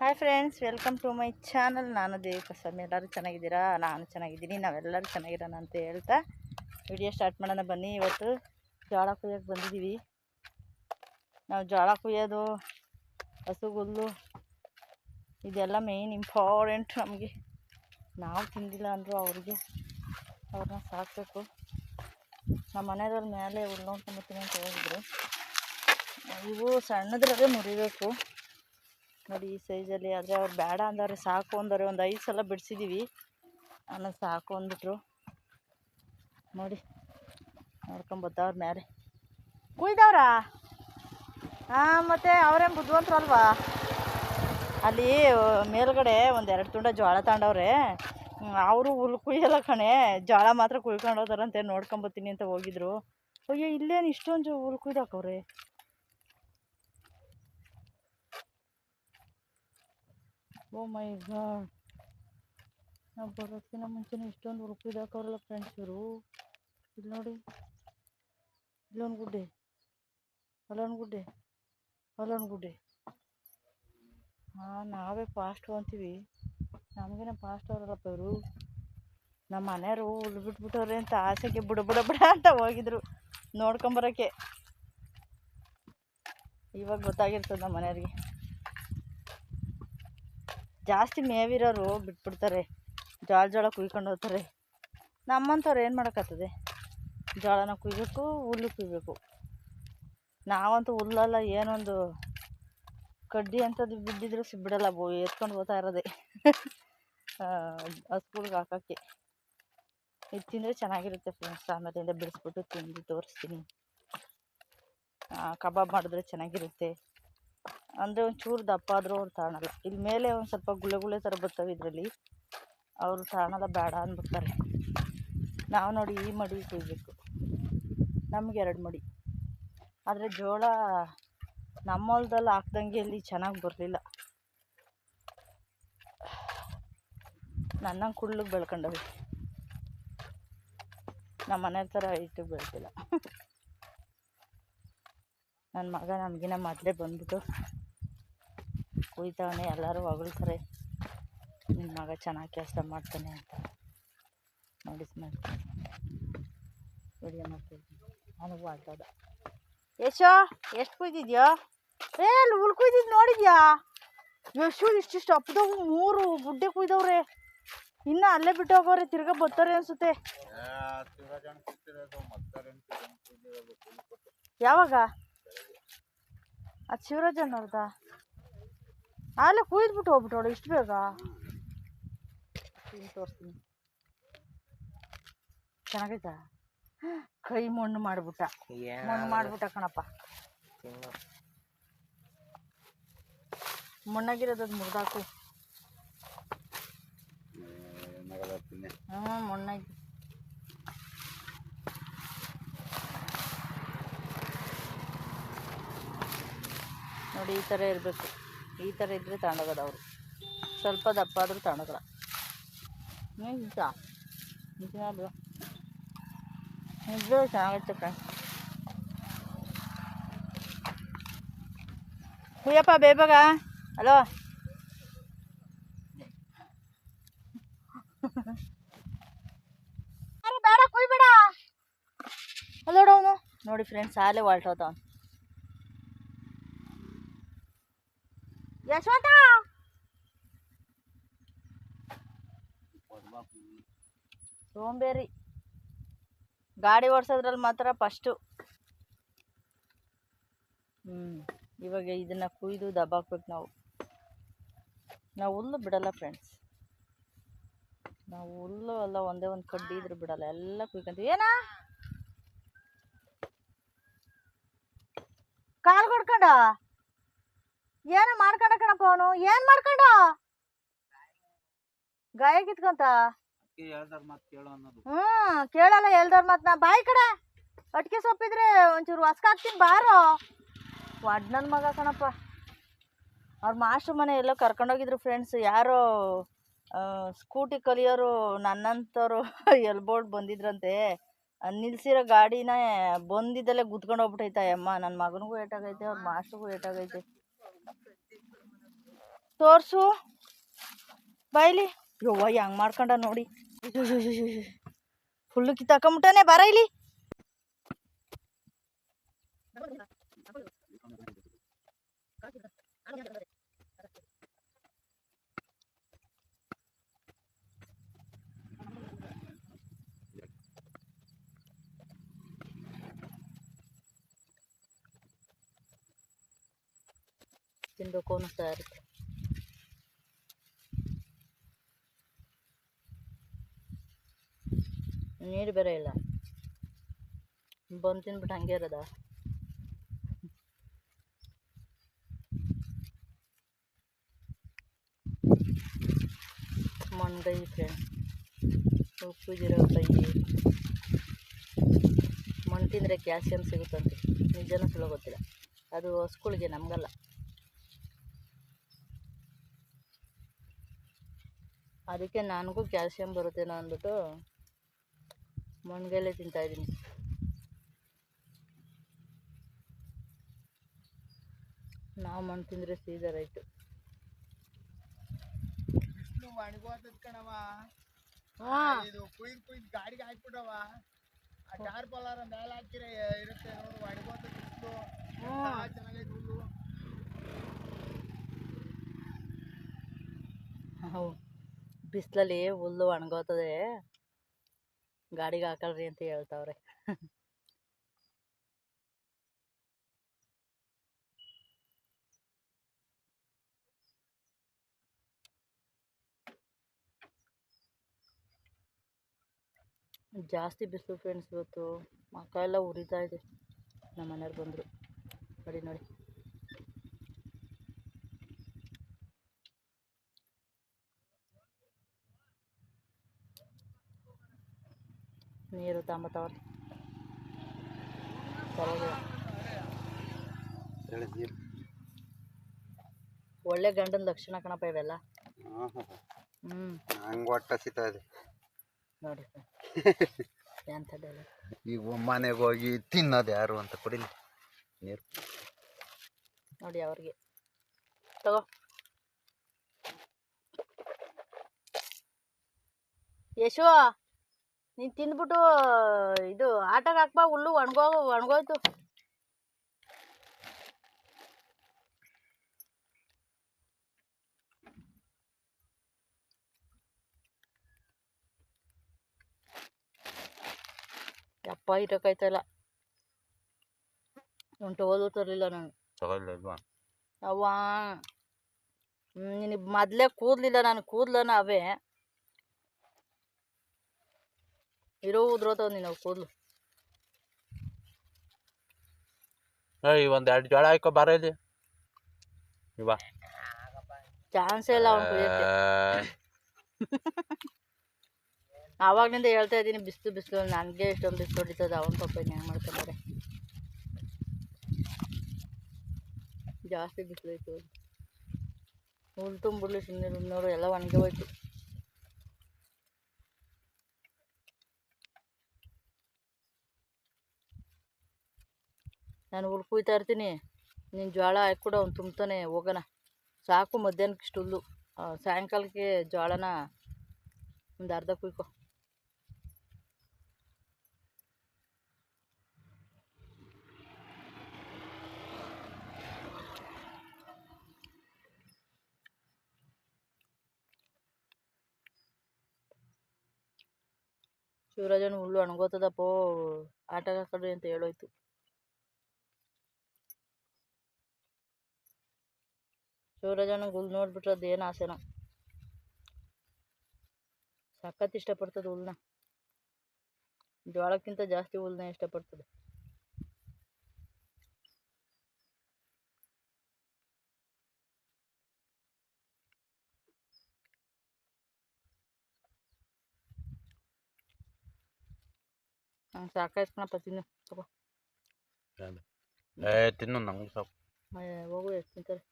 Hi friends welcome to my channel ನಾನು ದೇವಿಕಸ್ವಾಮಿ ಎಲ್ಲರೂ ಚೆನ್ನಾಗಿದ್ದೀರಾ? ನಾನು ಚೆನ್ನಾಗಿದ್ದೀನಿ. ನಾವೆಲ್ಲರೂ ಚೆನ್ನಾಗಿರೋಣ ಅಂತ ಹೇಳ್ತಾ ವಿಡಿಯೋ ಸ್ಟಾರ್ಟ್ ಮಾಡೋಣ ಬನ್ನಿ. ಇವತ್ತು ಜೋಳ ಕುಯ್ಯೋಕ್ಕೆ ಬಂದಿದ್ದೀವಿ. ನಾವು ಜೋಳ ಕುಯ್ಯೋದು, ಹಸುಗುಲ್ಲು, ಇದೆಲ್ಲ ಮೇಯ್ನ್ ಇಂಪಾರ್ಟೆಂಟ್ ನಮಗೆ. ನಾವು ತಿಂದಿಲ್ಲ ಅಂದರೂ ಅವ್ರಿಗೆ ಅವ್ರನ್ನ ಸಾಕಬೇಕು. ನಮ್ಮ ಮನೆಯವ್ರ ಮೇಲೆ ಹುಲ್ಲು ನೋಡ್ಕೊಂಬತ್ತೀನಿ ಅಂತ ಹೇಳಿದ್ರು. ಇವು ಸಣ್ಣದ್ರಾಗೆ ಮುರಿಬೇಕು. ನೋಡಿ ಈ ಸೈಜಲ್ಲಿ ಆದರೆ ಅವ್ರು ಬೇಡ ಅಂದವ್ರೆ ಸಾಕು ಅಂದವ್ರೆ ಒಂದು ಐದು ಸಲ ಬಿಡಿಸಿದ್ದೀವಿ ಆಮೇಲೆ ಸಾಕು ಅಂದ್ಬಿಟ್ರು. ನೋಡಿ ನೋಡ್ಕೊಂಬತ್ತವ್ರ ಮೇಲೆ ಕುಯ್ದವ್ರಾ? ಹಾಂ ಮತ್ತು ಅವ್ರೇನು ಬುದ್ಧಿವಂತರು ಅಲ್ವಾ? ಅಲ್ಲಿ ಮೇಲ್ಗಡೆ ಒಂದು ಎರಡು ತುಂಡ ಜೋಳ ತಗೊಂಡವ್ರೆ ಅವರು ಹುಲ್ ಕುಯ್ಯಲ್ಲ ಕಣೆ. ಜೋಳ ಮಾತ್ರ ಕುಯ್ಕೊಂಡು ಹೋದಾರಂತೆ ನೋಡ್ಕೊಂಬತ್ತೀನಿ ಅಂತ ಹೋಗಿದ್ರು. ಅಯ್ಯೋ, ಇಲ್ಲೇನು ಇಷ್ಟೊಂದು ಹುಲ್ ಕುಯ್ದಾಕವ್ರೆ ಓ ಮೈ ಗಾಡ್. ನಾವು ಬರೋದಕ್ಕಿಂತ ಮುಂಚೆನೇ ಇಷ್ಟೊಂದು ಹುಡುಕಿದಾಕವ್ರಲ್ಲ ಫ್ರೆಂಡ್ಸ್ ಇವರು ಇಲ್ಲಿ ನೋಡಿ. ಇಲ್ಲೊಂದು ಗುಡ್ಡೆ. ಅಲ್ಲೊಂದು ಗುಡ್ಡೆ. ಅಲ್ಲೊಂದು ಗುಡ್ಡೆ. ಹಾಂ, ನಾವೇ ಫಾಸ್ಟ್ ಅಂತೀವಿ ನಮಗೇನೆ ಫಾಸ್ಟ್ ಅವರಲ್ಲಪ್ಪ ಇವರು. ನಮ್ಮ ಮನೆಯವರು ಹುಲ್ ಬಿಟ್ಬಿಟ್ಟವ್ರೆ ಅಂತ ಆಸೆಗೆ ಬುಡ ಬುಡ ಅಂತ ಹೋಗಿದ್ರು ನೋಡ್ಕೊಂಬರೋಕ್ಕೆ ಇವಾಗ ಗೊತ್ತಾಗಿರ್ತದೆ ನಮ್ಮ ಮನೆಯವ್ರಿಗೆ. ಜಾಸ್ತಿ ಮೇವಿರೋರು ಬಿಟ್ಬಿಡ್ತಾರೆ. ಜೋಳ ಜೋಳ ಕುಯ್ಕೊಂಡು ಹೋಗ್ತಾರೆ. ನಮ್ಮಂಥವ್ರು ಏನು ಮಾಡೋಕ್ಕಾಗ್ತದೆ? ಜೋಳನ ಕುಯ್ಬೇಕು, ಹುಲ್ಲು ಕುಯ್ಬೇಕು. ನಾವಂತೂ ಹುಲ್ಲಲ್ಲ, ಏನೊಂದು ಕಡ್ಡಿ ಅಂಥದ್ದು ಬಿದ್ದಿದ್ರು ಸಿ ಬಿಡಲ್ಲ ಬೋ, ಎತ್ಕೊಂಡು ಹೋಗ್ತಾ ಇರೋದೆ. ಹಸ್ಗಳ್ಗೆ ಹಾಕೋಕ್ಕೆ. ಇದು ತಿಂದರೆ ಚೆನ್ನಾಗಿರುತ್ತೆ ಫ್ರೆಂಡ್ಸ್ ಆಮೇಲಿಂದ ಬಿಡಿಸ್ಬಿಟ್ಟು ತಿಂದು ತೋರಿಸ್ತೀನಿ. ಕಬಾಬ್ ಮಾಡಿದ್ರೆ ಚೆನ್ನಾಗಿರುತ್ತೆ. ಅಂದರೆ ಒಂಚೂರು ದಪ್ಪ ಆದರೂ ಅವ್ರು ತಾಣಲ್ಲ. ಇಲ್ಲಿ ಮೇಲೆ ಒಂದು ಸ್ವಲ್ಪ ಗುಳೆ ಗುಳೆ ಥರ ಬರ್ತವೆ ಇದರಲ್ಲಿ. ಅವರು ತಗೊಳಲ್ಲ ಬೇಡ ಅಂದ್ಬಿಡ್ತಾರೆ. ನಾವು ನೋಡಿ ಈ ಮಡಿ ಕೊಯ್ಬೇಕು ನಮ್ಗೆ ಎರಡು ಮಡಿ. ಆದರೆ ಜೋಳ ನಮ್ಮ ಹೊಲದಲ್ಲಿ ಹಾಕ್ದಂಗೆ ಇಲ್ಲಿ ಚೆನ್ನಾಗಿ ಬರಲಿಲ್ಲ. ನನ್ನಂಗೆ ಕುಳ್ಳಗೆ ಬೆಳ್ಕೊಂಡವೆ ನಮ್ಮ ಮನೆ ಥರ ಇಟ್ಟು ಬೆಳ್ತಿಲ್ಲ ನನ್ನ ಮಗ ನಮಗಿನ ಮೊದಲೇ ಬಂದ್ಬಿಟ್ಟು ಕುಯ್ತವನೆ, ಎಲ್ಲರೂ ಹೊಗಳ್ತಾರೆ. ನಿಮ್ಮ ಮಗ ಚೆನ್ನಾಗಿ ಕೆಲಸ ಮಾಡ್ತಾನೆ ಅಂತ. ನೋಡಿ ಮಾಡ್ತೀನಿ ವಿಡಿಯೋ ನನಗೂ ಆಗ್ತದ ಯಶೋ, ಎಷ್ಟು ಕುಯ್ದಿದ್ಯೋ? ಏ, ಅಲ್ಲಿ ಹುಲ್ ಕುಯ್ದಿದ್ದು ನೋಡಿದ್ಯಾ? ಯಶು ಇಷ್ಟಿಷ್ಟು ಅಪ್ಪದವು ಮೂರು ಗುಡ್ಡೆ ಕುಯ್ದವ್ರೆ. ಇನ್ನು ಅಲ್ಲೇ ಬಿಟ್ಟು ಹೋಗೋರೆ, ತಿರ್ಗಾ ಬರ್ತಾರೆ ಅನ್ಸುತ್ತೆ. ಯಾವಾಗ? ಅದು ಶಿವರಾಜನ್ ಅವ್ರದಾ ಅಲ್ಲೇ ಕುಯ್ದ್ಬಿಟ್ಟು ಹೋಗ್ಬಿಟ್ಟವಳು ಇಷ್ಟು ಬೇಗ. ತೋರಿಸ್ತೀನಿ. ಚೆನ್ನಾಗೈತಾ? ಕೈ ಮಣ್ಣು ಮಾಡ್ಬಿಟ್ಟ. ಮಣ್ಣು ಮಾಡ್ಬಿಟ್ಟ ಕಣಪ್ಪ. ಮಣ್ಣಾಗಿರೋದು ಮುರಿದಾಕು. ಹ್ಞೂ ಮಣ್ಣಾಗಿ. ನೋಡಿ ಈ ಥರ ಇರಬೇಕು. ಈ ಥರ ಇದ್ದರೆ ತಗೊಂಡೋಗೋದು ಸ್ವಲ್ಪ ದಪ್ಪ ಆದರೂ ತಗೊಂಡೋಗಲ್ಲ ನಿಜ? ನಿಜ ನಿಜ ಚೆನ್ನಾಗೈತೆ ಫ್ರೆಂಡ್ಸ್ ಕುಯ್ಯಪ್ಪ ಬೇಬಾಗ? ಹಲೋ? ಬೇಡ, ಕುಯ್ಬೇಡ. ಅಲ್ಲೋಡವನು ನೋಡಿ ಫ್ರೆಂಡ್ಸ್ ಆಲೇ ಹೊಲ್ಟೋತಾವ ಯಶವಂತ! ಸೋಂಬೇರಿ. ಗಾಡಿ ಓಡಿಸೋದ್ರಲ್ಲಿ ಮಾತ್ರ ಫಸ್ಟು ಹ್ಞೂ ಇವಾಗ ಇದನ್ನು ಕುಯ್ದು ದಬ್ಬಾಕ್ಬೇಕು ನಾವು. ನಾವು ಹುಲ್ಲು ಬಿಡಲ್ಲ ಫ್ರೆಂಡ್ಸ್ ನಾವು ಹುಲ್ಲು ಎಲ್ಲ ಒಂದೇ ಒಂದು ಕಡ್ಡಿ ಇದ್ರೂ ಬಿಡಲ್ಲ, ಎಲ್ಲ ಕುಯ್ಕೊಂತೀವಿ. ಏನ? ಕಾಲು ಕೊಡ್ಕೊಂಡ? ಏನು ಮಾಡ್ಕೊಂಡ ಕಣಪ್ಪ ಅವನು? ಏನು ಮಾಡ್ಕೊಂಡ? ಗಾಯ ಕಿತ್ಕೊಂತ? ಹ್ಮ್ ಕೇಳಲ್ಲ ಎಲ್ದವ್ರ ಮತ್ ನಾ. ಬಾಯಿ ಕಡೆ. ಅಟ್ಕೆ ಸೊಪ್ಪಿದ್ರೆ ಒಂಚೂರು ಹೊಸ್ಕ ಹಾಕ್ತೀನಿ ಬಾರೋ. ಒಡ್ ನನ್ನ ಮಗ ಕಣಪ್ಪ. ಅವ್ರ ಮಾಸ್ಟರ್ ಮನೆ ಎಲ್ಲೋ ಕರ್ಕೊಂಡೋಗಿದ್ರು ಫ್ರೆಂಡ್ಸ್ ಯಾರೋ ಸ್ಕೂಟಿ ಕಲಿಯೋರು ನನ್ನಂಥವ್ರು ಎಲ್ಬೋರ್ಡ್ ಬಂದಿದ್ರಂತೆ. ನಿಲ್ಸಿರೋ ಗಾಡಿನ ಬಂದಿದ್ದಲ್ಲೇ ಗುದ್ಕೊಂಡು ಹೋಗ್ಬಿಟ್ಟೈತೆ ಅಮ್ಮ ನನ್ನ ಮಗನಿಗೂ ಏಟಾಗೈತೆ ಅವ್ರ ಮಾಸ್ಟ್ರಿಗೂ ಏಟಾಗೈತೆ. ತೋರಿಸು. ಬಾಯ್ಲಿ ಯವ್ವ ಹೆಂಗ್ ಮಾಡ್ಕೊಂಡ ನೋಡಿ. ಫುಲ್ಲು ಕಿತ್ತಾಕೊಂಬಿಟ್ಟಾನೆ ಬರ ಇಲ್ಲಿ ತಿನ್ಬೇಕು ಅನ್ನಿಸ್ತಾ ಇರುತ್ತೆ ನೀರು ಬೇರೆ ಇಲ್ಲ. ಬಂದು ತಿನ್ಬಿಟ್ಟು ಹಂಗೆ ಇರೋದ? ಮಂಡೈ ಫ್ರೆಂಡ್ ಉಪ್ಪಿದಿರೋ ಕೈ ಮಣ್ಣು ತಿಂದರೆ ಕ್ಯಾಲ್ಸಿಯಂ ಸಿಗುತ್ತಂತೆ. ನಿಜನೂ ಸುಳ್ಳು ಗೊತ್ತಿಲ್ಲ. ಅದು ಹಸ್ಗಳಿಗೆ ನಮಗಲ್ಲ. ಅದಕ್ಕೆ ನನಗೂ ಕ್ಯಾಲ್ಸಿಯಂ ಬರುತ್ತೇನೋ ಅಂದ್ಬಿಟ್ಟು ಮಣ್ಗೆಲೆ ತಿಂತಾಯಿದ್ದೀನಿ ನಾವು ಮಣ್ಣು ತಿಂದರೆ ಸೀದರ್ ಆಯಿತು ಬಿಸ್ಲಲ್ಲಿ ಒಣಗೋತದ ಕಣವ ಹಾಂ. ಇದು ಕುಯ್ದು ಕುಯ್ದು ಗಾಡಿಗೆ ಹಾಕ್ಬಿಟ್ಟವ ಆ ಟಾರ್ ಪಲಾರ ಮೇಲೆ ಹಾಕಿರೆ ಇರುತ್ತೆ ನೋಡು ಒಣಗೋತದ ಬಿಸ್ಲು ಹ್ಮ್. ಚೆನ್ನಾಗೈತೆ ಹುಲ್ಲು. ಬಿಸಿಲಲ್ಲಿ ಹುಲ್ಲು ಒಣಗೋತದೆ ಗಾಡಿಗೆ ಹಾಕಲ್ರಿ ಅಂತ ಹೇಳ್ತಾವ್ರೆ. ಜಾಸ್ತಿ ಬಿಸಿಲು ಫ್ರೆಂಡ್ಸ್ ಇವತ್ತು. ಮಕ್ಕ ಎಲ್ಲ ಉರಿತಾ ಇದೆ. ನಮ್ಮ ಮನೆಯವ್ರು ಬಂದರು. ನೋಡಿ ನೋಡಿ. ನೀರು ತಾಂಬತ್ತವ್ರೆ ಒಳ್ಳೆ ಗಂಡನ ಲಕ್ಷಣ ಕಣಪ್ಪ ಇವೆಲ್ಲ. ಹ್ಞೂ ಹಂಗೆ ಹೊಟ್ಟ ಹಸಿತಾ ಇದೆ. ನೋಡಿ ಎಂಥ ಡೈಲಾಗ್ ಈಗ ಮನೆಗೆ ಹೋಗಿ ತಿನ್ನೋದು ಯಾರು ಅಂತ ಕುಡಿಲಿ ನೀರು. ನೋಡಿ ಅವ್ರಿಗೆ. ತಗೋ. ಯಶು. ನೀನು ತಿಂದ್ಬಿಟ್ಟು ಇದು ಆಟಕ್ಕೆ ಹಾಕ್ಬಾ ಹುಲ್ಲು ಒಣಗೋ ಒಣಗೋಯ್ತು. ಯಪ್ಪ ಇರೋಕಾಯ್ತಲ್ಲ ಉಂಟು ಓದು ತರಲಿಲ್ಲ ನಾನು. ಅವ್ವ. ನಿನಗೆ ಮೊದಲೇ ಕೂದಲಿಲ್ಲ ನಾನು ಕೂದಲನ ಅವೇ. ಇರೋ ಉದ್ರೋತಾವ ನೀನು ಕೂದಲು. ಏಯ್ ಒಂದ್ ಎರಡು ಜೋಳ ಹಾಕೋ ಬಾರ ಇಲ್ಲಿ. ಇವ ಚಾನ್ಸೇ ಇಲ್ಲ ಅವ್ನು ಕುಡಿಯೋಕ್ಕೆ ಆವಾಗ್ಲಿಂದ ಹೇಳ್ತಾ ಇದ್ದೀನಿ ಬಿಸಿಲು ಬಿಸಿಲು ನನಗೆ ಇಷ್ಟೊಂದು ಬಿಸಿಲು ಹೊಡಿತದ ಅವನ ಪಾಪ ಹೆಂಗೆ ಮಾಡ್ಕೊಂಡ್ರೆ ಜಾಸ್ತಿ ಬಿಸಿಲು ಐತೆ ಹುಲ್ ತುಂಬಿಡ್ಲಿ ಸುಮ್ಮನೆ ನೋಡು ಎಲ್ಲ ಒಣಗಿ ಹೋಯ್ತು. ನಾನು ಹುಲ್ ಕುಯ್ತಾ ಇರ್ತೀನಿ. ನೀನು ಜೋಳ ಹಾಕ್ಬಿಡು ಅವ್ನು ತುಂಬ್ತಾನೆ ಹೋಗೋಣ. ಸಾಕು ಮಧ್ಯಾಹ್ನಕ್ಕೆ ಇಷ್ಟು ಹುಲ್ಲು ಆ, ಸಾಯಂಕಾಲಕ್ಕೆ ಜೋಳನ ಒಂದು ಅರ್ಧ ಕುಯ್ಕೊ. ಶಿವರಾಜನ ಹುಲ್ಲು ಒಣಗೋತದಪ್ಪೋ ಆಟಕ್ಕೆ ಹಾಕೊಳ್ರಿ ಅಂತ ಹೇಳೋಯ್ತು. ಶಿವರಾಜನ ಹುಲ್ಲು ನೋಡ್ಬಿಟ್ರೆ ಅದೇನು ಆಸೆನೋ ಸಖತ್ ಇಷ್ಟಪಡ್ತದೆ ಹುಲ್ನ ಜೋಳಕ್ಕಿಂತ ಜಾಸ್ತಿ ಹುಲ್ನ ಇಷ್ಟಪಡ್ತದೆ ನಂಗೆ ಸಾಕಾಯ್ತು ಕಣಪ್ಪ ತಿನ್ನು ತಗೋ ಏ ತಿನ್ನು ನಂಗೆ ಸಾಕು ಏ, ಹೋಗು ಎಷ್ಟು ತಿಂತಾರೆ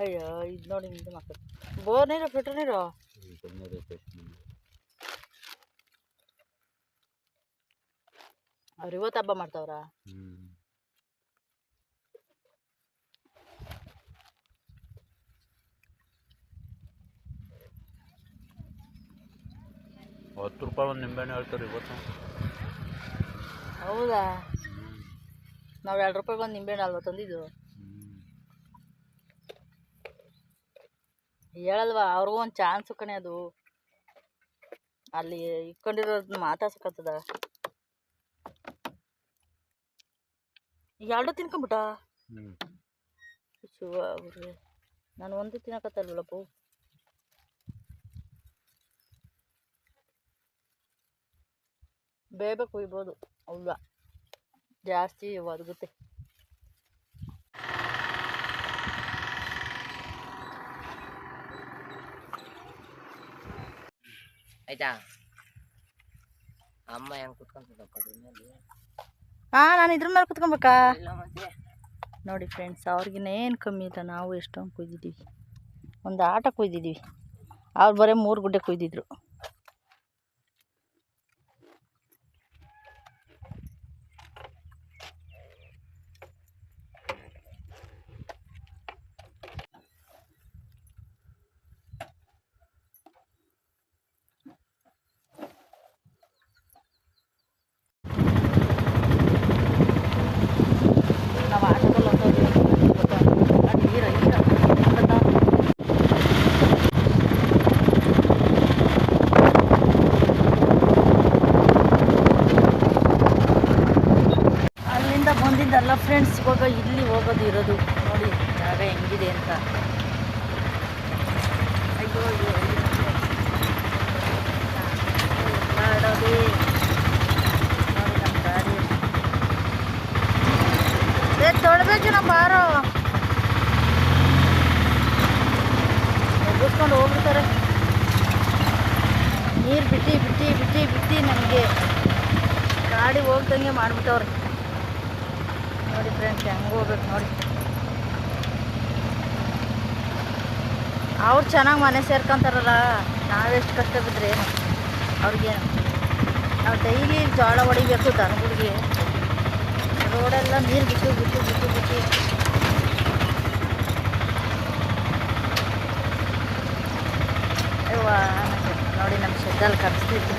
ಅಯ್ಯೋ ಇದು ನೋಡಿ ಮಕ್ಕಳು ಬೋರ್ ನೀರು ಫಿಲ್ಟರ್ ನೀರು? ಅವ್ರು ಇವತ್ತು ಹಬ್ಬ ಮಾಡ್ತಾವ್ರ? ಹತ್ತು ರೂಪಾಯಿ ಒಂದು ನಿಂಬೆಹಣ್ಣು ಹೇಳ್ತಾರೆ ಇವತ್ತು. ಹೌದಾ? ನಾವು ಎರಡು ರೂಪಾಯಿ ಒಂದು ನಿಂಬೆಹಣ್ಣು ಅಲ್ವಾ ತಂದಿದ್ದು. ಹೇಳಲ್ವಾ ಅವ್ರಿಗೂ ಒಂದು ಚಾನ್ಸ್ ಕಣೆ ಅದು. ಅಲ್ಲಿ ಇಟ್ಕೊಂಡಿರೋದು ಮಾತಾಡ್ಸಕತ್ತದ ಎರಡು ತಿನ್ಕೊಂಬಿಟ್ಟ? ಹ್ಮ್. ಶಿವ ಅವ್ರೆ ನಾನು ಒಂದು ತಿನ್ನಕತ್ತಲ್ವಲ್ಲಪ್ಪು ಬೇಯಬೇಕು ಇಬೋದು ಹೌದಾ ಜಾಸ್ತಿ ಒದಗುತ್ತೆ. ಆಯ್ತಾ? ಅಮ್ಮ ಹೆಂಗ್ ಕುತ್ಕೊಂತದಪ್ಪ ಅದ್ರ ಮೇಲೆ? ಹಾಂ ನಾನು ಇದ್ರ ಮೇಲೆ ಕುತ್ಕೊಬೇಕಾ. ನೋಡಿ ಫ್ರೆಂಡ್ಸ್ ಅವ್ರಿಗಿನ್ನೇನು ಕಮ್ಮಿ ಇಲ್ಲ ನಾವು ಎಷ್ಟೊಂದು ಕುಯ್ದಿದ್ದೀವಿ. ಒಂದು ಆಟ ಕುಯ್ದಿದ್ದೀವಿ. ಅವ್ರು ಬರೀ ಮೂರು ಗುಡ್ಡೆ ಕುಯ್ದಿದ್ರು ನಾವು ಆಟದಲ್ಲಿ ಹೊಂಟೋದ್ವಿ ಗೊತ್ತಾ ಅದು ಈರ ಈರ ಗೊತ್ತಾ? ಅಲ್ಲಿಂದ ಬಂದಿದ್ದಲ್ಲ ಫ್ರೆಂಡ್ಸ್ ಇವಾಗ ಇಲ್ಲಿ ಹೋಗೋದು ಇರೋದು ನೋಡಿ ಜಾಗ ಹೆಂಗಿದೆ ಅಂತ ಅಯ್ಯೋ ಅಯ್ಯೋ ಅಯ್ಯೋ. ಆಡೋದೇ ನೋಡಿ ನಮ್ಮ ಗಾಡಿ ಏ ನಮ್ಮ ಬಾರೋ ಮುಗಿಸ್ಕೊಂಡು ಹೋಗ್ಬಿಡ್ತಾರೆ. ನೀರು ಬಿಟ್ಟು ಬಿಟ್ಟು ಬಿಟ್ಟು ಬಿಟ್ಟು ನಮಗೆ. ಗಾಡಿ ಹೋಗ್ದಂಗೆ ಮಾಡಿಬಿಟ್ಟವ್ರೆ. ನೋಡಿ ಫ್ರೆಂಡ್ಸ್ ಹೆಂಗೆ ಹೋಗ್ಬೇಕು ನೋಡಿ. ಅವ್ರು ಚೆನ್ನಾಗಿ ಮನೆ ಸೇರ್ಕೊಂತಾರಲ್ಲ, ನಾವೆಷ್ಟು ಕಷ್ಟ ಬಿದ್ದರೆ ಅವ್ರಿಗೇನು ನಾವು ಡೈಲಿ ಜೋಳ ಹೊಡಿಬೇಕು ದನಗಳಿಗೆ. ರೋಡೆಲ್ಲ ನೀರು ಬಿಟ್ಟು ಬಿಟ್ಟು ಬಿಟ್ಟು ಬಿಟ್ಟು. ನೋಡಿ ನಮ್ಮ ಶೆಡ್ಡಲ್ಲಿ ಕರೆಸ್ತಿದ್ವಿ